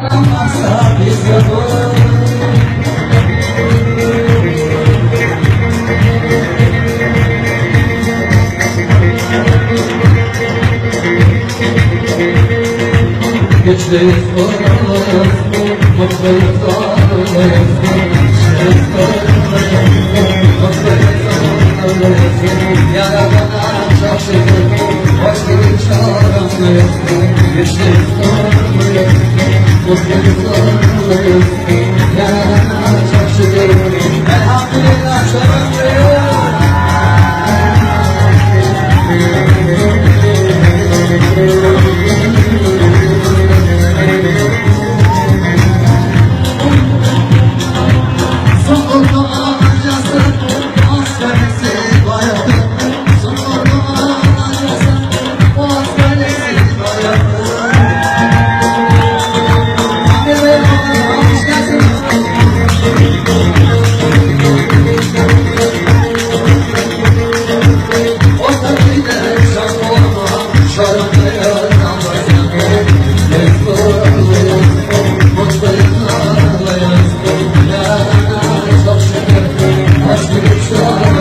Güçlüyüz gururluyuz Mutluyuz gururluyuz Güçlüyüz gururluyuz Mutluyuz gururluyuz Yaradana çok şükür Hoş gibi çağıramıyoruz Güçlüyüz Porque el sol no es Sure.